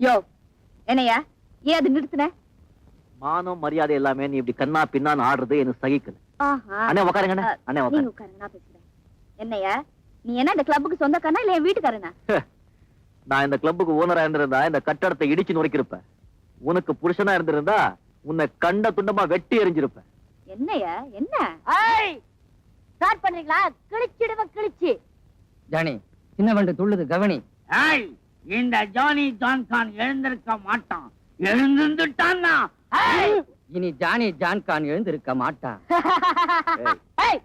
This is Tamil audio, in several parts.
யோ என்னையா? ஏன் அது நிறுத்தின? மானம் மரியாதை எல்லாமே நீ இப்படி கண்ணா பின்னான்னு ஆடுறது எனக்கு சகிக்கல. அண்ணே அண்ணே நான் பேசுறேன் என்னையா? நீ என்ன இந்த கிளப்புக்கு சொந்தக்காரனா இல்ல என் வீட்டுக்காரனா? நான் இந்த கிளப்புக்கு ஓனரா இருந்திருந்தா இந்த கட்டடத்தை இடிச்சு நுரைக்கிருப்பேன் உனக்கு புருஷனா இருந்திருந்தா உன்னை கண்ட துண்டமா வெட்டி எறிஞ்சிருப்பேன். என்னையா என்ன? ஸ்டார்ட் பண்றீங்களா கிழிச்சிடுவேன் கிழிச்சு. ஜானி சின்ன வண்டு துள்ளுது கவனி. ஏய் இந்த ஜானி ஜான் கான் எழுந்திருக்க மாட்டான். எழுந்துட்டான்னா இனி ஜானி ஜான் கான் எழுந்திருக்க மாட்டான். ஏய்.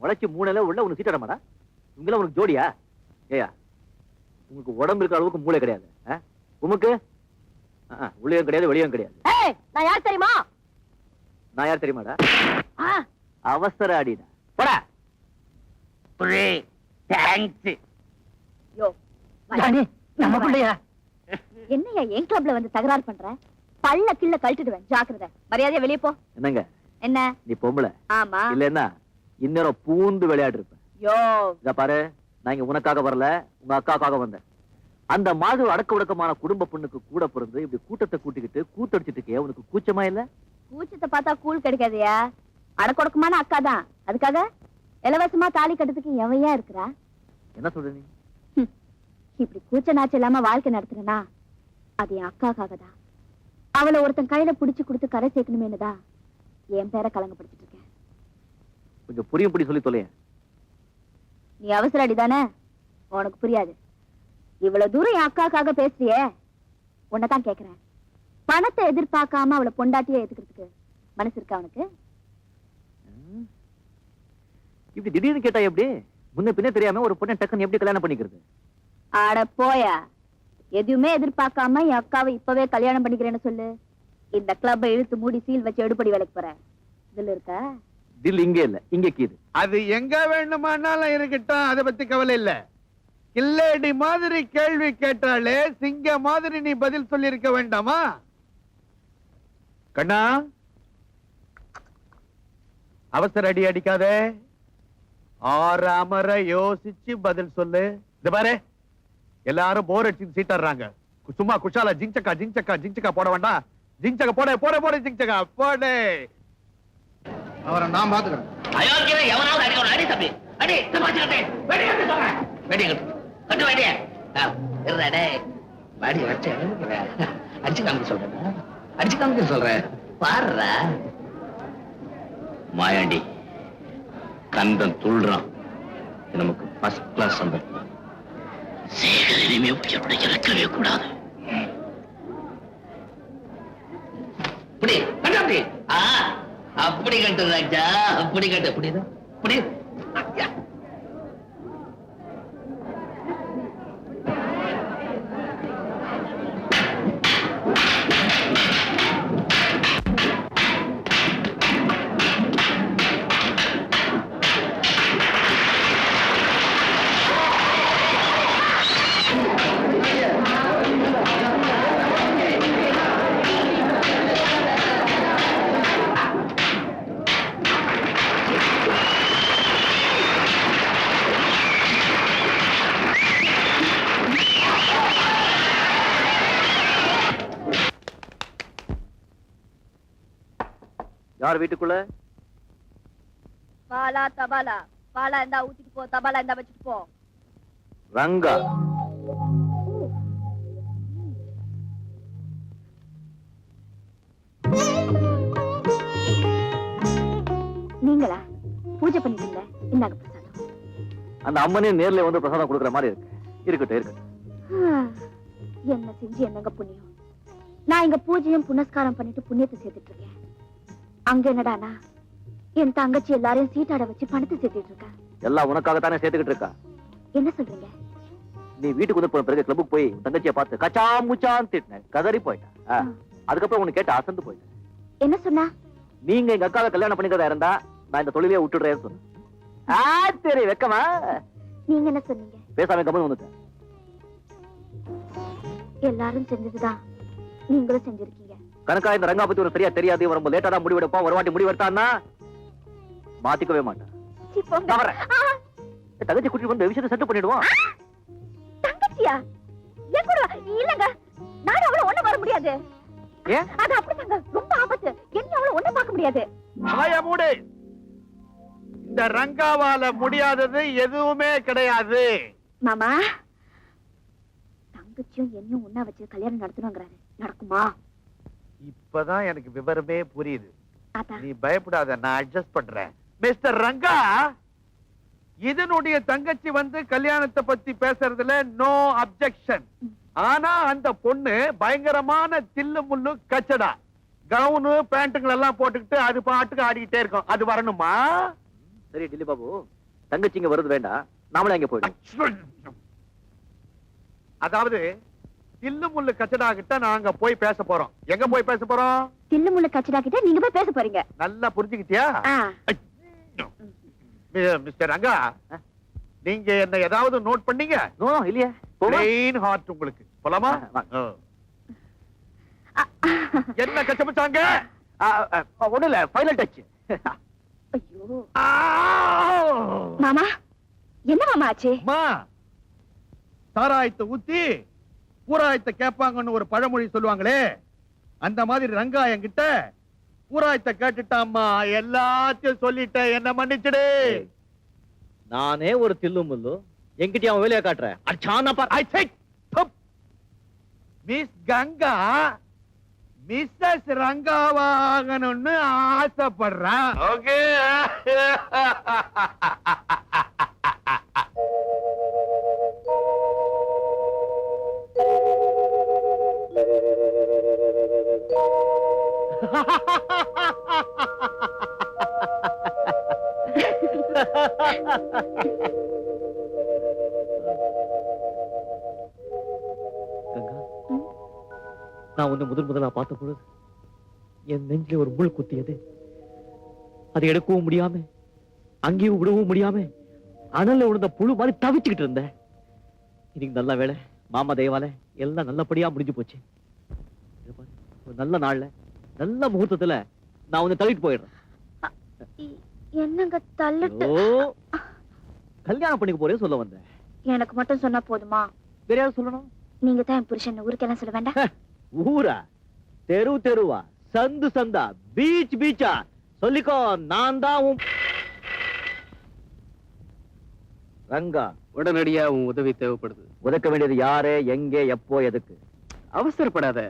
முளைச்சு மூணுல உள்ள உனக்கு சீட்டட மாடா இவங்கள உனக்கு ஜோடியா? ஏயா உங்களுக்கு உடம்பு இருக்கிற அளவுக்கு மூளை கிடையாது? உமக்கு? உள்ளேயும் கிடையாது வெளியும் கிடையாது. ஏய், நான் யார் தெரியுமா? நான் யார் தெரியுமாடா? ஆ, அவசர அடிடா. போடா. தேங்க்ஸ் நம்ம பிள்ளையா? என்னையா என் கிளப்ல வந்து தகராறு பண்ற? பல்ல கிள்ள கழட்டிடுவேன். ஜாக்கிரதை. மரியாதையா வெளியே போ. என்னங்க? என்ன? நீ பொம்பளை. ஆமா. இல்லன்னா இந்நேரம் பூந்து விளையாட்டு இருப்பேன் யோ. இத பாரு நான் இங்க உனக்காக வரல உங்க அக்காக்காக வந்தேன். அந்த மாதிரி அடக்க உடக்கமான குடும்ப பொண்ணுக்கு கூட பிறந்து இப்படி கூட்டத்தை கூட்டிக்கிட்டு கூத்தடிச்சிட்டு இருக்கே உனக்கு கூச்சமா இல்ல? கூச்சத்தை பார்த்தா கூழ் கிடைக்காதயா? அடக்கொடக்கமான அக்கா தான் அதுக்காக இலவசமா தாலி கட்டுறதுக்கு எவையா இருக்கிறா? என்ன சொல்ற நீ? இப்படி கூச்ச நாச்சு இல்லாம வாழ்க்கை நடத்துறனா? அது என் அக்காக்காக தான். அவளை ஒருத்தன் கையில புடிச்சு கொடுத்து கரை சேர்க்கணுமேனு தான் என் பேரை கலங்கப்படுத்திட்டு இருக்கேன். கொஞ்சம் புரியும் புடி சொல்லி தொலையேன். நீ அவசர அடிதானே? உனக்கு புரியாது. இவ்வளவு தூரம் என் அக்காக்காக பேசுறியே உன்னைதான் கேக்குறேன். பணத்தை எதிர்பார்க்காம அவளை பொண்டாட்டியே ஏத்துக்கிறதுக்கு மனசு இருக்கா அவனுக்கு இப்படி திடீர்னு கேட்டா எப்படி? முன்ன பின்ன தெரியாம ஒரு பொண்ணை டக்குன்னு எப்படி கல்யாணம் பண்ணிக்கிறது? ஆட போயா. எதுவுமே எதிர்பார்க்காம என் அக்காவை இப்பவே கல்யாணம் பண்ணிக்கிறேன்னு சொல்லு. இந்த கிளப்பை இழுத்து மூடி சீல் வச்சு எடுப்படி வேலைக்கு போறேன் இதுல இருக்கா? தில் இங்க இல்ல. இங்க கீது. அது எங்க வேணுமானாலும் இருக்கட்டும் அத பத்தி கவலை இல்ல. கில்லேடி மாதிரி கேள்வி கேட்டாலே சிங்க மாதிரி நீ பதில் சொல்லியிருக்க வேண்டாமா? கண்ணா அவசர அடி அடிக்காதே. ஆறாமற யோசிச்சு பதில் சொல்லு. இந்த பாரு. எல்லாரும் போர் அடிச்சு சீட்டாடுறாங்க சும்மா குஷாலா ஜிங்சக்கா ஜிங்சக்கா ஜிங்சக்கா போட வேண்டாம். ஜிங்சக்கா போட போட போட ஜிங்சக்கா போட. அவரை நான் பாத்துக்கிறேன் அயோக்கியரை எவனாவது அடிக்கணும் அடி தம்பி. அடி தப்பாச்சுக்கிட்டே வெடி கட்டு சொல்றேன். வெடி கட்டு. கட்டு வெடிய இருடா வாடி வச்சு அடிச்சு காமிக்க சொல்றேன். அடிச்சு காமிக்க சொல்றேன். பாருடா. மாயாண்டி கந்தன் துள்றான் நமக்கு ஃபர்ஸ்ட் கிளாஸ் சந்தர்ப்பம் சேகர் இனிமே உயிரோட இறக்கவே கூடாது. இப்படி கட்டு அப்படி ஆ அப்படி கட்டு ராஜா அப்படி கட்டு. புரியுதா? புரியுது? யார் வீட்டுக்குள்ள? பாலா தபாலா. பாலா இருந்தா ஊத்திட்டு போ தபாலா இருந்தா வச்சுட்டு போ. ரங்கா. நீங்களா? பூஜை பண்ணிட்டீங்களே? இந்தாங்க பிரசாதம். அந்த அம்மனே நேர்ல வந்து பிரசாதம் கொடுக்குற மாதிரி இருக்கு. இருக்கட்டும் இருக்கட்டும். என்ன செஞ்சு என்னங்க புண்ணியம்? நான் இங்க பூஜையும் புனஸ்காரம் பண்ணிட்டு புண்ணியத்தை சேர்த்துட்டு இருக்கேன். அங்க என்னடானா? என் தங்கச்சி எல்லாரையும் சீட்டாட வச்சு பணத்தை சேர்த்துட்டு இருக்கா? எல்லாம் உனக்காகத்தானே சேர்த்துக்கிட்டு இருக்கா? என்ன சொல்றீங்க? நீ வீட்டுக்கு வந்து போன பிறகு கிளப்புக்கு போய் தங்கச்சியை பார்த்து கச்சா முச்சான்னு கதறி. அதுக்கப்புறம் உனக்கு கேட்டு அசந்து போயிட்டேன். என்ன சொன்னா? நீங்க எங்க அக்காவை கல்யாணம் பண்ணிக்கிறதா இருந்தா நான் இந்த தொழிலே விட்டுடுறேன்னு சொன்னேன். சரி வெக்கமா? நீங்க என்ன சொன்னீங்க? பேசாம கம்மன் வந்துட்டேன். எல்லாரும் செஞ்சதுதான். நீங்களும் செஞ்சிருக்கீங்க. கணக்கா இந்த ரங்கா பத்தி ஒரு சரியா தெரியாது ரொம்ப லேட்டா தான் முடிவெடுப்பான் ஒரு வாட்டி முடிவெடுத்தான்னா மாத்திக்கவே மாட்டான். தங்கச்சி கூட்டிட்டு வந்து விஷயத்தை செட்டு பண்ணிடுவான். தங்கச்சியா. இல்லங்க. நான் அவளை ஒண்ணு வர முடியாது. ஏன்? அது அப்படிதாங்க. ரொம்ப ஆபத்து. என்ன அவளை ஒண்ணு பார்க்க முடியாது. மூடு. இந்த ரங்காவால முடியாதது எதுவுமே கிடையாது. மாமா தங்கச்சியும் என்னையும் ஒண்ணா வச்சு கல்யாணம் நடத்தணுங்கிறாரு நடக்குமா? இப்பதான் எனக்கு விவரமே புரியுது. நீ பயப்படாத நான் அட்ஜஸ்ட் பண்றேன். மிஸ்டர் ரங்கா இதனுடைய தங்கச்சி வந்து கல்யாணத்தை பத்தி பேசுறதுல நோ அப்செக்ஷன் ஆனா அந்த பொண்ணு பயங்கரமான தில்லு முள்ளு கச்சடா. கவுனு பேண்ட்டுகள் எல்லாம் போட்டுக்கிட்டு அது பாட்டுக்கு ஆடிக்கிட்டே இருக்கும். அது வரணுமா? சரி டில்லி பாபு தங்கச்சி இங்க வருது வேண்டாம். நாமளே அங்க போயிடும் அதாவது தில்லு முள்ளு கச்சடா கிட்ட நாங்க போய் பேச போறோம். எங்க போய் பேச போறோம்? தில்லு முள்ள கச்சிடா கிட்ட நீங்க போய் பேச போறீங்க. நல்லா புரிஞ்சுக்கிட்டியா? மி- மிஸ்டர் ரங்கா நீங்க என்ன ஏதாவது நோட் பண்ணீங்க? நோ இல்லையே. பிளெயின் ஹார்ட் உங்களுக்கு. போலாமா. என்ன கச்சமிச்சாங்க ஒண்ணு இல்ல ஃபைனல் டச் ஐயோ. மாமா என்ன மாமா ஆச்சு? அம்மா சாராயத்தை ஊத்தி பூராயத்தை கேட்பாங்கன்னு ஒரு பழமொழி சொல்லுவாங்களே அந்த மாதிரி ரங்கா என்கிட்ட பூராயத்தை கேட்டுட்டாம்மா எல்லாத்தையும் சொல்லிட்டேன் என்ன மன்னிச்சிடு. நானே ஒரு தில்லு முள்ளு என்கிட்ட அவன் வேலையை காட்டுறேன் அச்சானா பார். மிஸ் கங்கா மிஸ்ஸஸ் ரங்காவாகணும்னு ஆசைப்படுறான் ஓகே நான் உன்னை முதல் முதலா பார்த்த பொழுது என் நெஞ்சில ஒரு முள் குத்தியது. அதை எடுக்கவும் முடியாம அங்கேயும் விடவும் முடியாம அனல்ல விழுந்த புழு மாதிரி தவிச்சுக்கிட்டு இருந்தேன் இன்னைக்கு நல்ல வேலை மாமா தயவால எல்லாம் நல்லபடியா முடிஞ்சு போச்சு. ஒரு நல்ல நாள்ல நல்ல முகூர்த்தத்துல நான் உன்னை தள்ளிட்டு போயிடுறேன். என்னங்க தள்ளிட்டு? கல்யாணம் பண்ணிக்க போறேன் சொல்ல வந்தேன். எனக்கு மட்டும் சொன்னா போதுமா? வேற யாரும் சொல்லணும்? நீங்க தான் என் புருஷன் ஊருக்கெல்லாம் சொல்ல வேண்டாம். ஊரா? தெரு தெருவா? சந்து சந்தா? பீச் பீச்சா? சொல்லிக்கோ நான் தான் உன் ரங்கா உடனடியா உன் உதவி தேவைப்படுது. உதக்க வேண்டியது யாரு எங்கே எப்போ எதுக்கு? அவசரப்படாத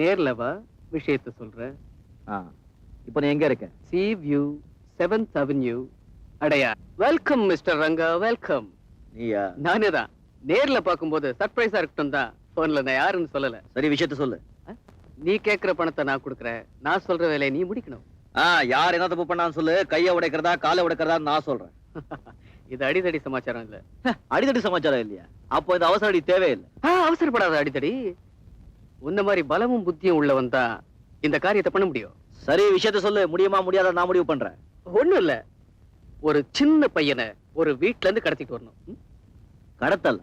நேர்ல வா விஷயத்த சொல்றேன் இப்போ நீ எங்க இருக்க? Sea view seventh avenue Adyar. Welcome Mr Ranga welcome. நீயா? நானே தான். நேர்ல பாக்கும்போது சர்ப்ரைஸா இருக்கட்டும் தான். போன்ல நான் யாருன்னு சொல்லல. சரி விஷயத்த சொல்லு. நீ கேக்குற பணத்தை நான் கொடுக்கறேன். நான் சொல்ற வேலையை நீ முடிக்கணும். ஆ யார் என்ன தப்பு பண்ணான்னு சொல்லு. கைய உடைக்கிறதா காலை உடைக்கிறதா நான் சொல்றேன். இது அடிதடி சமாச்சாரம் இல்ல. அடிதடி சமாச்சாரம் இல்லையா? அப்போ இந்த அவசர அடி தேவையில்லை. அவசரப்படாத அடிதடி. உன்ன மாதிரி பலமும் புத்தியும் உள்ளவன் தான் இந்த காரியத்தை பண்ண முடியும். சரி விஷயத்த சொல்லு. முடியுமா முடியாத நான் முடிவு பண்றேன். ஒண்ணும் இல்ல. ஒரு சின்ன பையனை ஒரு வீட்ல இருந்து கடத்திட்டு வரணும்? கடத்தல்.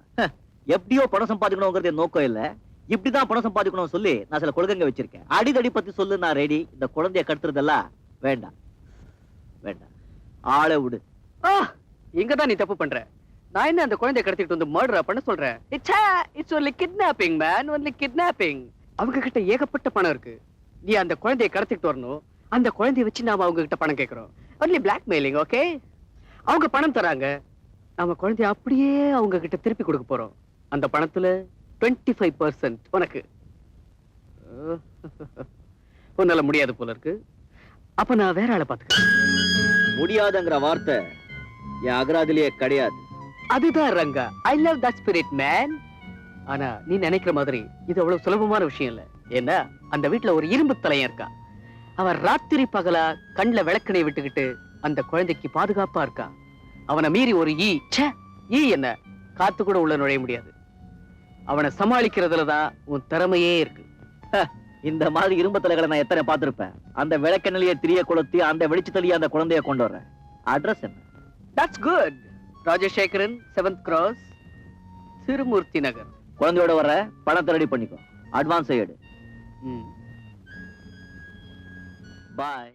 எப்படியோ பணம் சம்பாதிக்கணுங்கிறது நோக்கம் இல்ல. இப்படிதான் பணம் சம்பாதிக்கணும் சொல்லி நான் சில கொள்கைங்க வச்சிருக்கேன். அடிதடி பத்தி சொல்லு நான் ரெடி இந்த குழந்தைய கடத்துறதெல்லாம் வேண்டாம். வேண்டாம். ஆளை விடு. இங்கதான் நீ தப்பு பண்ற. நான் என்ன அந்த குழந்தைய கடத்திட்டு வந்து மர்டரா பண்ண சொல்றேன் it's it's only kidnapping man only kidnapping அவங்க கிட்ட ஏகப்பட்ட பணம் இருக்கு. நீ அந்த குழந்தைய கடத்திட்டு வரணும். அந்த குழந்தைய வச்சு நாம அவங்க கிட்ட பணம் கேட்கறோம் ஒன்லி பிளாக்மெயிலிங் ஓகே அவங்க பணம் தராங்க. நம்ம குழந்தைய அப்படியே அவங்க கிட்ட திருப்பி கொடுக்க போறோம். அந்த பணத்துல 25% ஃபைவ் பர்சன்ட் உனக்கு. உன்னால முடியாது போல இருக்கு. அப்ப நான் வேற ஆளை பாத்துக்கிறேன் முடியாதுங்கிற வார்த்தை என் அகராதிலேயே கிடையாது. அதுதான் Ranga. I love that spirit man ஆனா நீ நினைக்கிற மாதிரி இது அவ்வளவு சுலபமான விஷயம் இல்ல. ஏன்னா அந்த வீட்ல ஒரு இரும்பு தலையன் இருக்கான் அவன் ராத்திரி பகலா கண்ணுல விளக்கணை விட்டுக்கிட்டு அந்த குழந்தைக்கு பாதுகாப்பா இருக்கான் அவனை மீறி ஒரு ஈ ச்சே ஈ என்ன? காத்து கூட உள்ள நுழைய முடியாது. அவனை சமாளிக்கிறதுல தான் உன் திறமையே இருக்கு. இந்த மாதிரி இரும்பு தலைகளை நான் எத்தனை பார்த்திருப்பேன்? அந்த விளக்கெண்ணிலேயே திரிய கொளுத்தி அந்த வெளிச்சத்திலேயே அந்த குழந்தைய கொண்டு வர்றேன். அட்ரஸ் என்ன? That's good Rajasekaran seventh cross Thirumurthy Nagar. குழந்தையோட வர பணத்தை ரெடி பண்ணிக்கோ. அட்வான்ஸ் எடு. பாய்